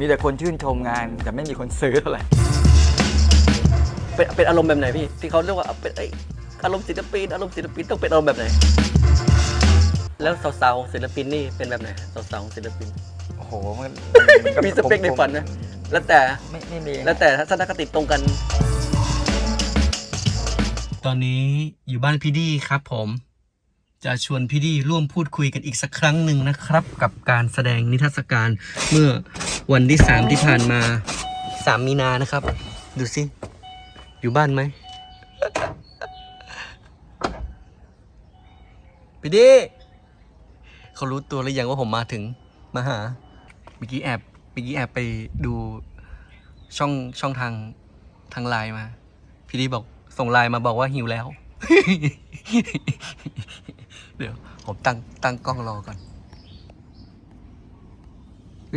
มีแต่คนชื่นชมงาน แต่ไม่มีคนซื้อเท่าไหร่เป็นเป็นอารมณ์แบบไหนพี่ที่เขาเรียกว่าเป็นไอยอารมณ์ศิลปินอารมณ์ศิลปินต้องเป็นอารมณ์แบบไหน แล้วสาวๆของศิลปินนี่เป็นแบบไหนสาวๆของศิลปินโอ้โหมันมีสเปคในฝันนะแล้วแต่ไม่ไม่มีแล้วแต่ทัศนคติตรงกัน ตอนนี้อยู่บ้านพี่ดีครับผม จะชวนพี่ดีร่วมพูดคุยกันอีกสักครั้งหนึ่งนะครับ กับการแสดงนิทรรศการเมื่อ วันที่สามที่ผ่านมาสามมีนานะครับ ดูสิ อยู่บ้านไหมพี่ดีเขารู้ตัวหรือยังว่าผมมาถึงมาหาเมื่อกี้แอบเมื่อกี้แอบไปดูช่องช่องทางทางไลน์มา พี่ดีบอกส่งไลน์มาบอกว่าหิวแล้ว เดี๋ยว ผมตั้งตั้งกล้องรอก่อน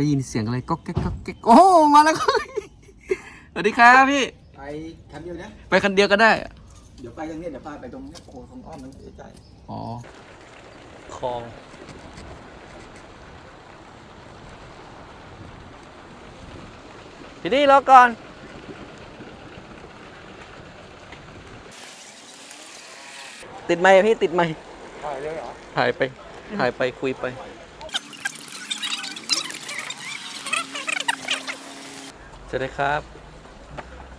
ได้ยินเสียงอะไรก็แก๊กก็แก๊กโอ้มาแล้วครับสวัสดีครับพี่ ไปคันเดียวนะไปคันเดียวก็ได้ เดี๋ยวไปตรงนี้เดี๋ยวพาไปตรงนี้โอ้โหตรงอ้อมนั้นใกล้อ๋อคลองพี่ดีรอก่อน ติดไหมค์อะพี่ติดไหมค์ๆถ่ายเลยเหรอ ถ่ายไป ถ่ายไปคุยไป สวัสดีครับ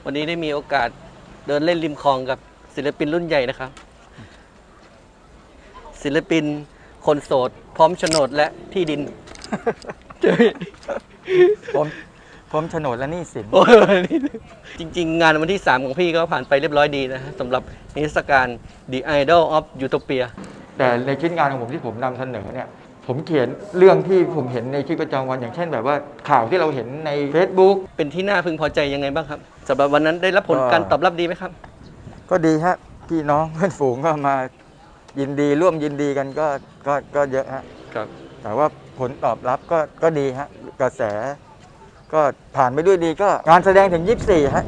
วันนี้ได้มีโอกาสเดินเล่นริมคลองกับศิลปินรุ่นใหญ่นะครับ ศิลปินคนโสด พร้อมโฉนดและที่ดิน ผมผมโฉนดและหนี่สินโอ้ยนี่จริง ๆ งานวันที่ 3 ของพี่ก็ผ่านไปเรียบร้อยดีนะฮะสำหรับนิทรรศการ The Idol of Utopia แต่ในชิ้นงานของผมที่ผมนำเสนอเนี่ย ผมเขียนเรื่องที่ผมเห็นในชีวิตประจำวันอย่างเช่นแบบว่าข่าวที่เราเห็นใน Facebook เป็นที่น่าพึงพอใจยังไงบ้างครับสำหรับวันนั้นได้รับผลก็การตอบรับดีไหมครับ ก็ดีฮะพี่น้องเพื่อนฝูงก็มายินดีร่วมยินดีกันก็ก็ก็เยอะฮะครับ แต่ว่าผลตอบรับก็ก็ดีฮะกระแส ก็ผ่านไปด้วยดีก็งานแสดงถึง 24ฮะ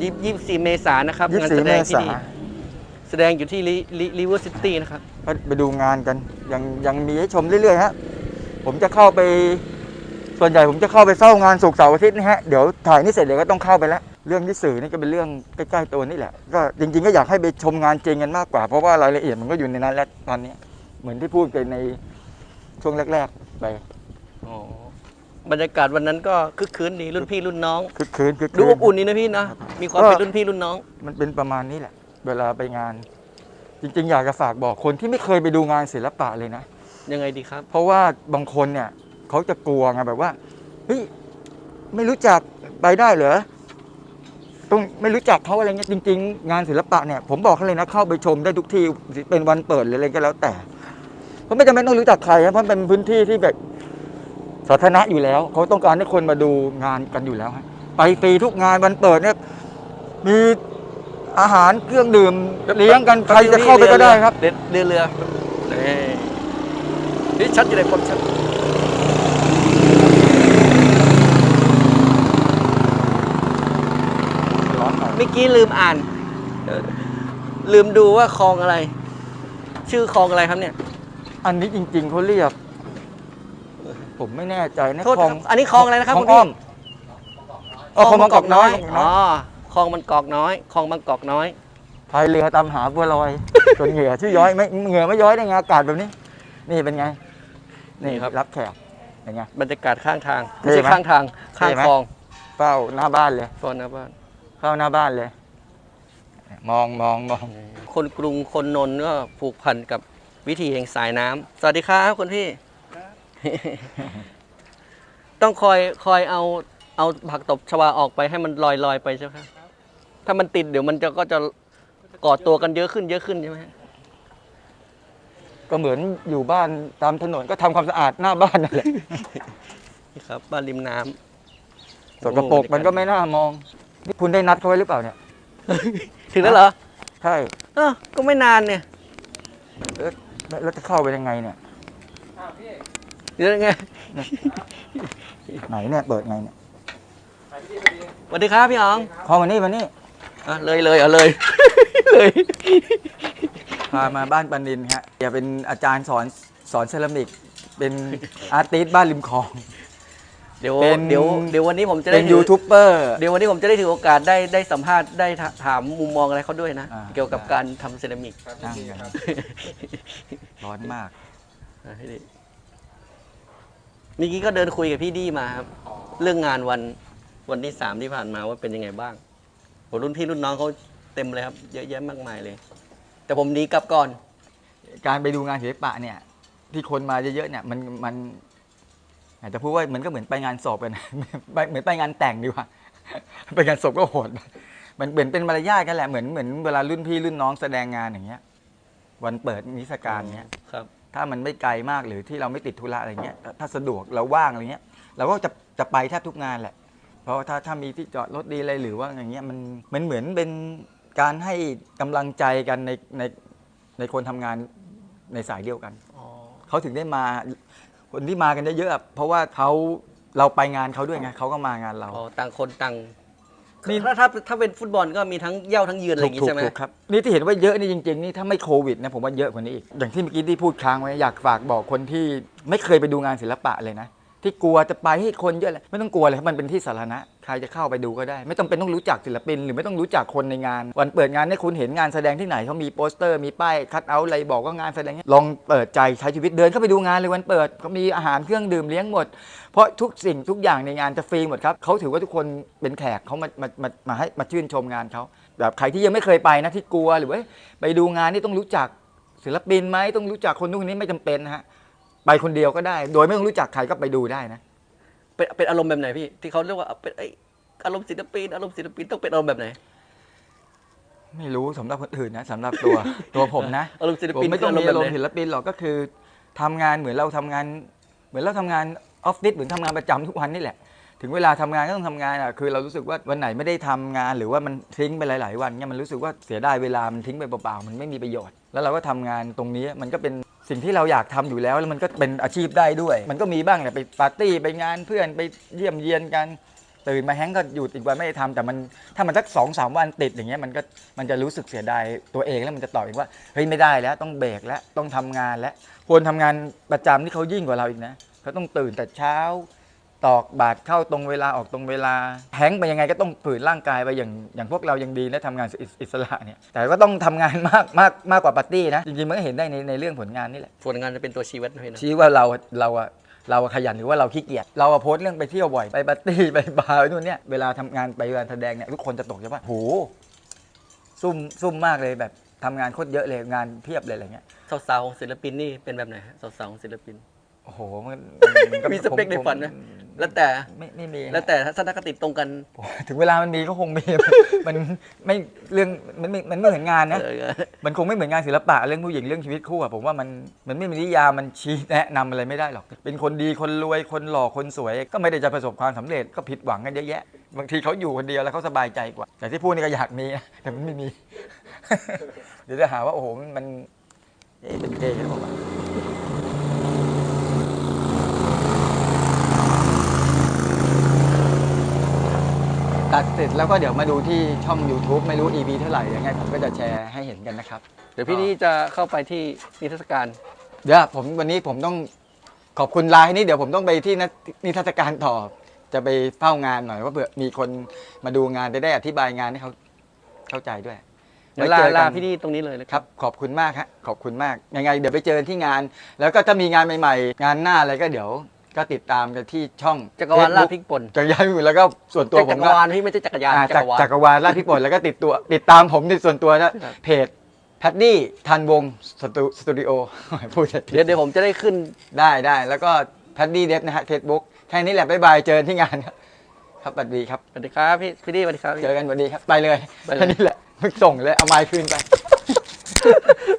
ยี่ยี่สี่เมษายนนะครับงานแส24ดเมงที่ษานี่ แสดงอยู่ที่ริเวอร์ซิตี้นะครับก็ไปดูงานกัน ยังยังมีให้ชมเรื่อยๆฮะผมจะเข้าไป ส่วนใหญ่ผมจะเข้าไปเฝ้างานศุกร์เสาร์อาทิตย์นะฮะเดี๋ยวถ่ายนี่เสร็จเดี๋ยวก็ต้องเข้าไปแล้วเรื่องที่สื่อนี่ก็เป็นเรื่องใกล้ๆตัวนี่แหละก็จริง ๆ ก็อยากให้ไปชมงานจริงกันมากกว่า เพราะว่ารายละเอียดมันก็อยู่ในนั้นแล้วตอนนี้เหมือนที่พูดไปในช่วงแรก ๆ ไปบรรยากาศวันนั้นก็คึกคืนดีรุ่นพี่รุ่นน้องคึกคืนคึกคืนดูอบอุ่นนี่นะพี่นะมีความก็เป็นรุ่นพี่รุ่นน้อง มันเป็นประมาณนี้แหละ เวลาไปงาน จริง ๆ อยากจะฝากบอกคนที่ไม่เคยไปดูงานศิลปะเลยนะ ยังไงดีครับ เพราะว่าบางคนเนี่ยเขาจะกลัวไงแบบว่าเฮ้ยไม่รู้จักไปได้เหรอต้องไม่รู้จักเขาอะไรเงี้ยจริง ๆ งานศิลปะเนี่ยผมบอกให้เลยนะเข้าไปชมได้ทุกที่เป็นวันเปิดหรืออะไรก็แล้วแต่เพราะไม่จำเป็นต้องรู้จักใครนะเพราะมันเป็นพื้นที่ที่แบบสาธารณะอยู่แล้ว เขาต้องการให้คนมาดูงานกันอยู่แล้วฮะไปฟรีทุกงานวันเปิดเนี่ยมี อาหารเครื่องดื่มเลี้ยงกันใครจะเข้าไปก็ได้ครับเรือเรือเรือนี่นี่ชัดอยู่ในความชัดร้อนหน่อยเมื่อกี้ลืมอ่านเอ่อลืมดูว่าคลองอะไร ชื่อคลองอะไรครับเนี่ย อันนี้จริง ๆเขาเรียก ผมไม่แน่ใจนะโทษคลองครับอันนี้คลองอะไรนะครับคลองคุณพี่อ้อมเออคลองบางกอกน้อยอ๋อ คลองบางกอกน้อยคลองบางกอกน้อยพายเรือตามหาบัวลอย จนเหงื่อที่ย้อยไม่เหงื่อไม่ย้อยได้ไงอากาศแบบนี้ นี่เป็นไงนี่นี่ครับรับแขกเป็นไง บรรยากาศข้างทางเท่ไม่ใช่ไหมข้างทางข้างเท่ไหมคลองเฝ้าหน้าบ้านเลยตอนนะบ้านเฝ้าหน้าบ้านเลย มองมองมองคนกรุงคนนนท์ก็ผูกพันกับวิถีแห่งสายน้ำสวัสดีครับคุณพี่ ต้องคอยคอยเอาเอาผักตบชวาออกไปให้มันลอยลอยไปใช่ไหมครับ ถ้ามันติดเดี๋ยวมันจะก็จะก่อตัวกันเยอะขึ้นเยอะขึ้นใช่ไหมฮะก็เหมือนอยู่บ้านตามถนนก็ทำความสะอาดหน้าบ้านนั่นแหละ นี่ครับบ้านริมน้ำ สกปรกมันก็ไม่น่ามอง นี่คุณได้นัดเขาไว้หรือเปล่าเนี่ย ถึงแล้วเหรอใช่เออก็ไม่นานเนี่ยเอ๊ะแล้วจะเข้าไปยังไงเนี่ย เดี๋ยวไงไหนเนี่ยเปิดไงเนี่ย สวัสดีครับพี่อ๋อง เข้ามานี่มานี่ อะเลยเลยเอาเลย เลยพามาบ้านปันดินฮะอย่าเป็นอาจารย์สอนสอนเซรามิก เป็นอาร์ติสต์บ้านริมคลอง เดี๋ยวเป็น เดี๋ยวเดี๋ยววันนี้ผมจะได้เป็นถือยูทูบเบอร์ เดี๋ยววันนี้ผมจะได้ถือโอกาสได้ได้สัมภาษณ์ได้ถถามมุมมองอะไรเขาด้วยนะ อ่า เกี่ยวกับการทำเซรามิกนั่งกันร้อนมาก อะพี่ดิเมื่อกี้ก็เดินคุยกับพี่ดีมาครับ เรื่องงานวันวันที่สามที่ผ่านมาว่าเป็นยังไงบ้าง โหรุ่นพี่รุ่นน้องเขาเต็มเลยครับ เยอะแยะมากมายเลย แต่ผมหนีกลับก่อน การไปดูงานศิลปะเนี่ย ที่คนมาเยอะๆเนี่ยมันมันอาจจะพูดว่าเหมือนก็เหมือนไปงานศพกันนะ ไปเหมือนไปงานแต่งดีกว่า ไปงานศพก็โหดมันเหมือนเป็นมารยาทกันแหละเหมือนเหมือนเวลารุ่นพี่รุ่นน้องแสดงงานอย่างเงี้ย วันเปิดนิทรรศการเนี้ย ครับ ถ้ามันไม่ไกลมากหรือที่เราไม่ติดธุระอะไรเงี้ยถ้าถ้าสะดวกเราว่างอะไรเงี้ยเราก็จะจะไปแทบทุกงานแหละ เพราะว่าถ้าถ้ามีที่จอดรถดีอะไรหรือว่าอย่างเงี้ยมันมันเหมือนเป็นการให้กำลังใจกันในในในคนทำงานในสายเดียวกันเขาถึงได้มาคนที่มากันเยอะๆอะเพราะว่าเขาเราไปงานเขาด้วยไงเขาก็มางานเรา อ๋อ ต่างคนต่างนี่ ถ้าถ้าถ้าเป็นฟุตบอลก็มีทั้งเย่าทั้งยืนอะไรอย่างงี้ถูกใช่ไหม ถูกครับนี่ที่เห็นว่าเยอะนี่จริงๆนี่ถ้าไม่โควิดนะผมว่าเยอะกว่านี้อีกอย่างที่เมื่อกี้ที่พูดค้างไว้อยากฝากบอกคนที่ไม่เคยไปดูงานศิลปะเลยนะ ที่กลัวจะไปให้คนเยอะเลยไม่ต้องกลัวเลยครับมันเป็นที่สาธารณะใครจะเข้าไปดูก็ได้ ไม่ต้องเป็นต้องรู้จักศิลปิน หรือไม่ต้องรู้จักคนในงาน วันเปิดงานเนี่ยคุณเห็นงานแสดงที่ไหนเขามีโปสเตอร์มีป้ายคัดเอาท์อะไรบอกว่างานแสดงเนี้ยลองเปิดใจใช้ชีวิตเดินเข้าไปดูงานเลยวันเปิดเขามีอาหารเครื่องดื่มเลี้ยงหมด เพราะทุกสิ่งทุกอย่างในงานจะฟรีหมดครับเขาถือว่าทุกคนเป็นแขกเขามามามามาให้มาชื่นชมงานเขาแบบใครที่ยังไม่เคยไปนะที่กลัวหรือว่าไปดูงานนี่ต้องรู้จักศิลปินไหมต้องรู้จักคนนู้นคนนี้ไม่จำเป็นนะฮะ ไปคนเดียวก็ได้ โดยไม่ต้องรู้จักใครก็ไปดูได้นะ เป็นเป็นอารมณ์แบบไหนพี่ ที่เขาเรียกว่าเป็นไอยอารมณ์ศิลปินอารมณ์ศิลปินต้องเป็นอารมณ์แบบไหน ไม่รู้สำหรับคนอื่นนะสำหรับตัว ตัวผมนะอารมณ์ศิลผมปินไม่ต้องคืมีอารมณ์แบบไหนศิลปินหรอกก็คือทำงานเหมือนเราทำงาน เหมือนเราทำงานออฟฟิศเหมือนทำงานประจำทุกวันนี่แหละ ถึงเวลาทำงานก็ต้องทำงานอะคือเรารู้สึกว่าวันไหนไม่ได้ทำงานหรือว่ามันทิ้งไปหลาย ๆ วันเนี่ยมันรู้สึกว่าเสียดายเวลามันทิ้งไปเปล่าๆมันไม่มีประโยชน์ แล้วเราก็ทำงานตรงนี้มันก็เป็น สิ่งที่เราอยากทำอยู่แล้วแล้วมันก็เป็นอาชีพได้ด้วย มันก็มีบ้างแหละไปปาร์ตี้ไปงานเพื่อนไปเยี่ยมเยียนกันตื่นมาแฮงก็หยุดอีกวันไม่ได้ทำแต่มันถ้ามันสักสองสามวันติดอย่างเงี้ยมันก็มันจะรู้สึกเสียดายตัวเองแล้วมันจะตอบเองว่าเฮ้ยไม่ได้แล้วต้องเบรกแล้วต้องทำงานแล้วควรทำงานประจำที่เขายิ่งกว่าเราอีกนะเขาต้องตื่นแต่เช้า ตอกบาตรเข้าตรงเวลาออกตรงเวลาแฮงก์ไปยังไงก็ต้องฝืนร่างกายไปอย่างอย่างพวกเรายังดีนะทำงานอิสอิสระเนี่ยแต่ก็ต้องทำงานมากมากมากกว่าปาร์ตี้นะจริงๆมันก็เห็นได้ในในเรื่องผลงานนี่แหละผลงานจะเป็นตัวชี้วัดนะพี่นะชี้ว่าเราเราอะเราอะขยันหรือว่าเราขี้เกียจเราอะโพสต์เรื่องไปเที่ยวบ่อยไปปาร์ตี้ไปบาร์ไปนู่นเนี่ยเวลาทำงานไปงานแสดงเนี่ยทุกคนจะตกใจว่าโหซุ่มซุ่มมากเลยแบบทำงานโคตรเยอะเลยงานเพียบเลยอะไรเงี้ยสาวๆของศิลปินนี่เป็นแบบไหนฮะสาวๆของศิลปินโอ้โหมันมันก็มีสเปคในฝันไหมผ แล้วแต่ไม่ไม่มีแล้วแต่ทัศนคติตรงกัน ถึงเวลามันมีก็คงมี มันไม่เรื่องมันไม่มันไม่เหมือนงานนะเออมันคงไม่เหมือนงานศิลปะเรื่องผู้หญิงเรื่องชีวิตคู่อะผมว่ามันมันไม่มีนิยามมันชี้แนะนำอะไรไม่ได้หรอก เป็นคนดีคนรวยคนหล่อคนสวย ก็ไม่ได้จะประสบความสำเร็จก็ผิดหวังกันเยอะแยะ บางทีเขาอยู่คนเดียวแล้วเขาสบายใจกว่า แต่ที่พูดนี่ก็อยากมีนะแต่มันไม่มี เดี๋ยวจะหาว่าโอ้โหมันมันเอ๊ะเป็นเกย์หรือเปล่า ตัดเสร็จแล้วก็เดี๋ยวมาดูที่ช่อง YouTube ไม่รู้ EP เท่าไหร่ยังไงผมก็จะแชร์ให้เห็นกันนะครับ เดี๋ยวพี่นี่จะเข้าไปที่นิทรรศการ เดี๋ยวผมวันนี้ผมต้องขอบคุณไลน์นี่เดี๋ยวผมต้องไปที่นัดนิทรรศการต่อจะไปเฝ้างานหน่อยว่าเผื่อมีคนมาดูงานจะได้อธิบายงานให้เขาเข้าใจด้วยเดี๋ยวไว้ลาเจอกันลาพี่นี่ตรงนี้เลยนะคครัรับบขอบคุณมากฮะขอบคุณมากยังไง เดี๋ยวไปเจอกันที่งาน แล้วก็ถ้ามีงานใหม่ ๆ งานหน้าอะไรก็เดี๋ยว ก็ติดตามกันที่ช่องจักรวาลลาดพริกป่น จักรยานมือแล้วก็ส่วนตัวผมจักรก็วาลพี่ไม่ใช่จักรยานอ่าจัจากกรวาล จักรวาลลาดพริกป่นแล้วก็ติดตัวติดตามผมในส่วนตัวนะครับเพจแพดดี้ทันวงสตูสตูดิโอ พูดผิดเดี๋ยวเดี๋ยวผมจะได้ขึ้น ได้ได้แล้วก็แพดดี้เดฟนะฮะเฟซบุ๊กแค่นี้แหละบ๊ายบายเจอกันที่งานครับครับสวัสดีครับ สวัสดีครับพี่พี่นี่สวัสดีครับพี่ เจอกันสวัสดีครับ ไปเลยไปเลย แค่นี้แหละมึงส่งเลยเอาไม้คืนไป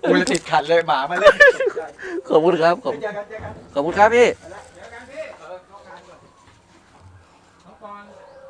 กูเลยติดขัดเลยหมามาเลยขอบคุณครับขอบเจอกันเจอกัน ขอบคุณครับพี่ ไป